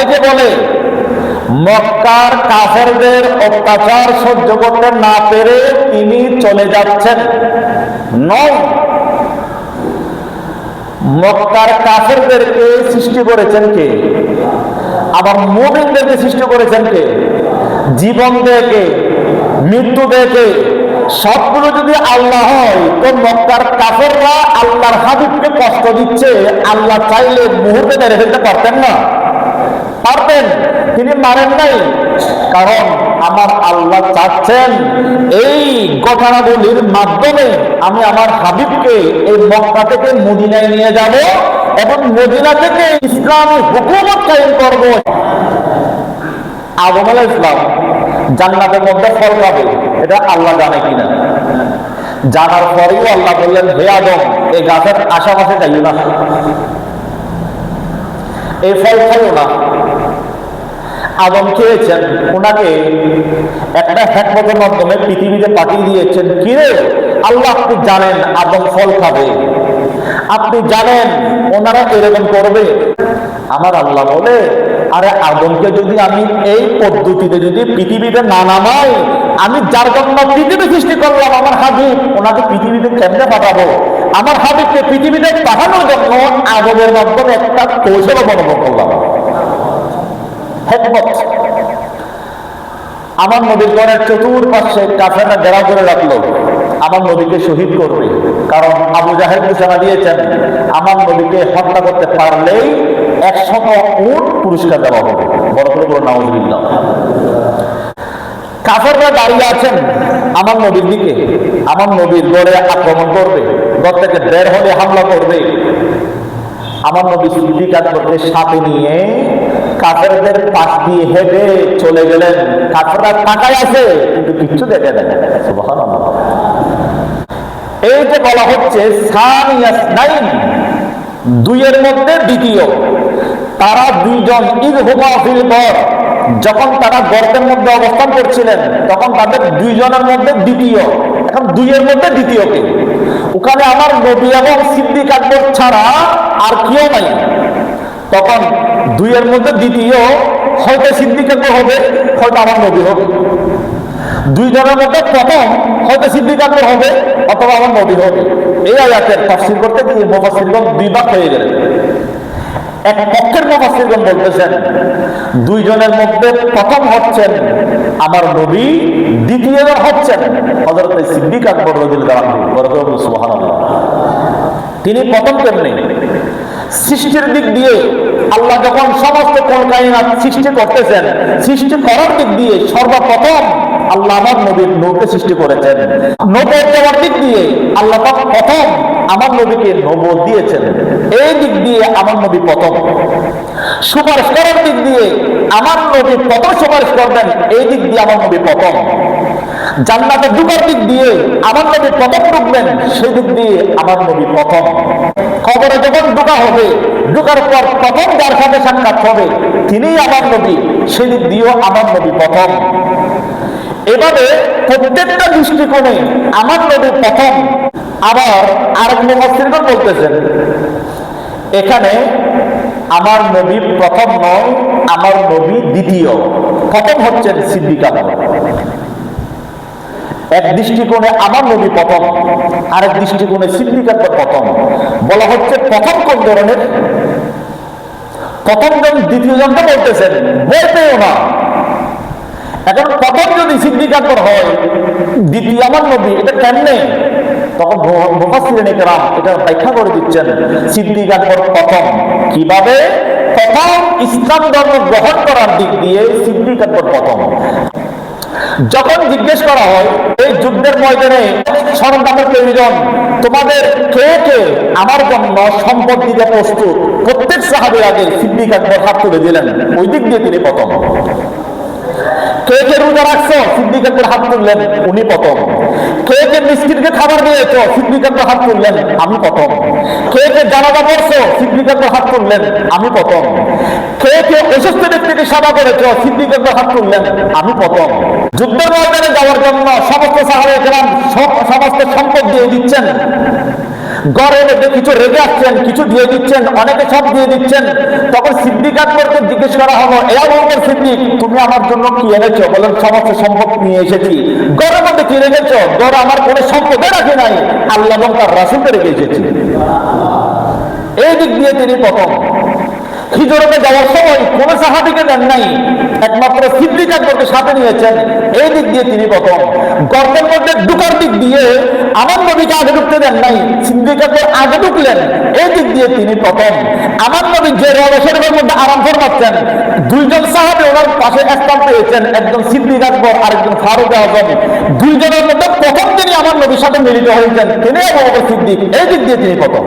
অনেকে বলে, মক্কার কাফেরদের অত্যাচার সহ্য করতে না পেরে তিনি চলে যাচ্ছেন। নয়। মক্কার কাফেরদেরকে সৃষ্টি করেছেন কে? আবার মুমিনদেরকে সৃষ্টি করেছেন কে? জীবন দেখে মৃত্যু দেখে সবগুলো যদি আল্লাহ হয়, তো মক্কার কাফেররা আল্লাহর হাবিবকে কষ্ট দিচ্ছে। আল্লাহ চাইলে মুহূর্তে মেরে ফেলতে পারতেন না। পারতেন তিনি মানেন নাই। কারণ আমার আল্লাহ চাচ্ছেন, এই ঘটনাগুলির মাধ্যমে আমি আমার হাবিবকে এই মক্কা থেকে মদিনায় নিয়ে যাব এবং মদিনা থেকে ইসলামী হুকুমত কায়েম করব। আদম ইসলাম জান্নাতের মধ্যে ফল পাবে, এটা আল্লাহ জানে কিনা। জানার পরেও আল্লাহ বললেন, হে আদম, এই গাছের আশেপাশে যাইও না। এই ফল খাইও না। আদম খেয়েছেন ওনাকে একটা হ্যাকমতের মাধ্যমে পৃথিবীতে পাঠিয়ে দিয়েছেন। কিরে আল্লাহ আপনি জানেন আদম ফল খাবে। আপনি জানেন ওনারা এরকম করবে। আমার আল্লাহ বলে, আরে আদমকে যদি আমি এই পদ্ধতিতে যদি পৃথিবীতে না নামাই, আমি যার জন্য পৃথিবী সৃষ্টি করলাম, আমার হাবিব, ওনাকে পৃথিবীতে কেমনে পাঠাবো? আমার হাবিবকে পৃথিবীতে পাঠানোর জন্য আদমের মাধ্যমে একটা কৌশল অবলম্বন করলাম। হেকমত। আমার নদীর গণের চতুর্পাশে কাফেরা ঘেরাও করে রাখল। আমার নদীকে শহীদ করবে। কারণ আবু জাহেদ ঘোষণা দিয়েছেন, আমার নদীকে হত্যা করতে পারলেই একশত উট পুরস্কার দেওয়া হবে। বড় করে বড় নাউজুবিল্লাহ। কাফেররা দাঁড়িয়ে আছেন আমার নদীর দিকে। আমার নদীর গড়ে আক্রমণ করবে গড় থেকে বের হলে হামলা করবে। আমার নবী সিদ্দিক আকবরকে সাথে নিয়ে কাফেরদের পাশ দিয়ে হেঁটে চলে গেলেন। কাফেররা তাকায় আছে, কিন্তু কিচ্ছু দেখে সুবহানাল্লাহ। এই যে বলা হচ্ছে দুইয়ের মধ্যে দ্বিতীয়। তারা দুইজন ঈদ হুমা ফিল বর যখন তারা গর্তের মধ্যে অবস্থান করছিলেন, তখন তাদের দুইজনের মধ্যে দ্বিতীয়। এখন দুইয়ের মধ্যে দ্বিতীয় কে? ওখানে আমার নবী এবং সিদ্দিক ছাড়া আর কেউ নাই। তখন দুইয়ের মধ্যে দ্বিতীয় হয়তো সিদ্দিক হবে, হয়তো আমার নবী হবে। দুইজনের মধ্যে প্রথম হয়তো সিদ্দিক হবে, অথবা আমার নবী হবে। এই আয়াতের তাফসির করতে গিয়ে মুফাসসিরগণ দুই হয়ে গেলেন। এক পক্ষের মুফাসসিরগণ বলতেছেন, দুইজনের মধ্যে প্রথম হচ্ছেন আমার নবী দ্বিতীয় হচ্ছেন হযরত সিদ্দিক আকবর বরকত সুবহানাল্লাহ। তিনি প্রথম কেমনে? সৃষ্টির দিক দিয়ে আল্লাহ যখন সমস্ত কলকাইনাত সৃষ্টি করতেছেন, সৃষ্টি করার দিক দিয়ে সর্বপ্রথম আল্লাহ আমার নবীর নৌকে সৃষ্টি করেছেন। নবর দেওয়ার দিক দিয়ে আল্লাহ প্রথম আমার নবীকে নবর দিয়েছেন। এই দিক দিয়ে আমার নবী প্রথম। সুপারিশ করার দিক দিয়ে আমার নবী প্রথম সুপারিশ করবেন, এই দিক দিয়ে আমার নবী প্রথম। জান্নাতে ঢুকার দিক দিয়ে আমার নবী প্রথম ঢুকবেন, সেই দিক দিয়ে আমার নবী প্রথম। খবরে যখন ঢোকা হবে, ঢোকার পর প্রথম যার সাথে সাক্ষাৎ হবে, তিনিই আমার নবী, সেই দিক দিয়েও আমার নবী প্রথম। এভাবে প্রত্যেকটা দৃষ্টিকোণে আমার নবী প্রথম। আবার আরেক মুফাসসিরগণ বলতেছেন, এখানে আমার নবী প্রথম নয়, আমার নবী দ্বিতীয়। প্রথম হচ্ছেন সিদ্দিক এক দৃষ্টিকোণে আমার নবী প্রথম, আরেক দৃষ্টিকোণে সিদ্দিক আকবর প্রথম। বলা হচ্ছে প্রথম কোন ধরনের? প্রথম জন দ্বিতীয় জনকে বলতেছেন, বলতেও না। এখন প্রথম যদি সিদ্দিক আকবর হয়, দ্বিতীয় আমার নবী, এটা কেমনে? তখন এটা ব্যাখ্যা করে দিচ্ছেন প্রথম। কীভাবে? প্রথম ইসলাম ধর্ম গ্রহণ করার দিক দিয়ে সিদ্দিক আকবর প্রথম। যখন জিজ্ঞেস করা হয়, এই যুদ্ধের ময়দানে সরঞ্জামের প্রয়োজন, তোমাদের কে কে আমার জন্য সম্পদ দিতে প্রস্তুত? প্রত্যেক সাহাবের আগে সিদ্দিক একবার হাত তুলে দিলেন। ওই দিক দিয়ে তিনি প্রথম। হাত হাত আমি প্রথম। কে কে পড়ছো? হাত তুললেন আমি কে কে অসুস্থ ব্যক্তিকে করেছ? হাত তুললেন আমি যুদ্ধের যাওয়ার জন্য সমস্ত সাহাবে গ্রাম সমস্ত সম্পদ দিয়ে দিচ্ছেন। ঘরের মধ্যে কিছু রেগে আসছেন, কিছু দিয়ে দিচ্ছেন, অনেকে সব দিয়ে দিচ্ছেন। তখন সিদ্দিক আকবরকে জিজ্ঞেস করা হলো এরা বলবেন সিদ্দিক, তুমি আমার জন্য কি এনেছো? বলেন সমস্ত সম্পদ নিয়ে এসেছি। গড়ের মধ্যে কি রেখেছো? ঘরে আমার কোনো সম্পদে রাখি নাই। আল্লাহ এবং তার রাসুলকে রেখে এসেছি। এই দিক দিয়ে তিনি প্রথম। হিজরতে যাওয়ার সময় কোন সাহাবিকে দেন নাই। একমাত্র সিদ্দিক আকবরকে সাথে নিয়েছেন। এই দিক দিয়ে তিনি প্রথম। গর্তের মধ্যে ঢুকার দিক দিয়ে আমার নবীকে আগে ঢুকতে দেন নাই, সিদ্দিক আকবর আগে ঢুকলেন। এই দিক দিয়ে তিনি প্রথম। আমার নবী যে রব শরীফের মধ্যে আরাম ফরমাচ্ছেন। দুইজন সাহাবি ওনার পাশে স্থান পেয়েছেন। একজন সিদ্দিক আকবর, আরেকজন ফারুক আজম। দুইজনের মধ্যে প্রথম তিনি আমার নবীর সাথে মিলিত হয়েছেন। তিনি সিদ্দিক। এই দিক দিয়ে তিনি প্রথম।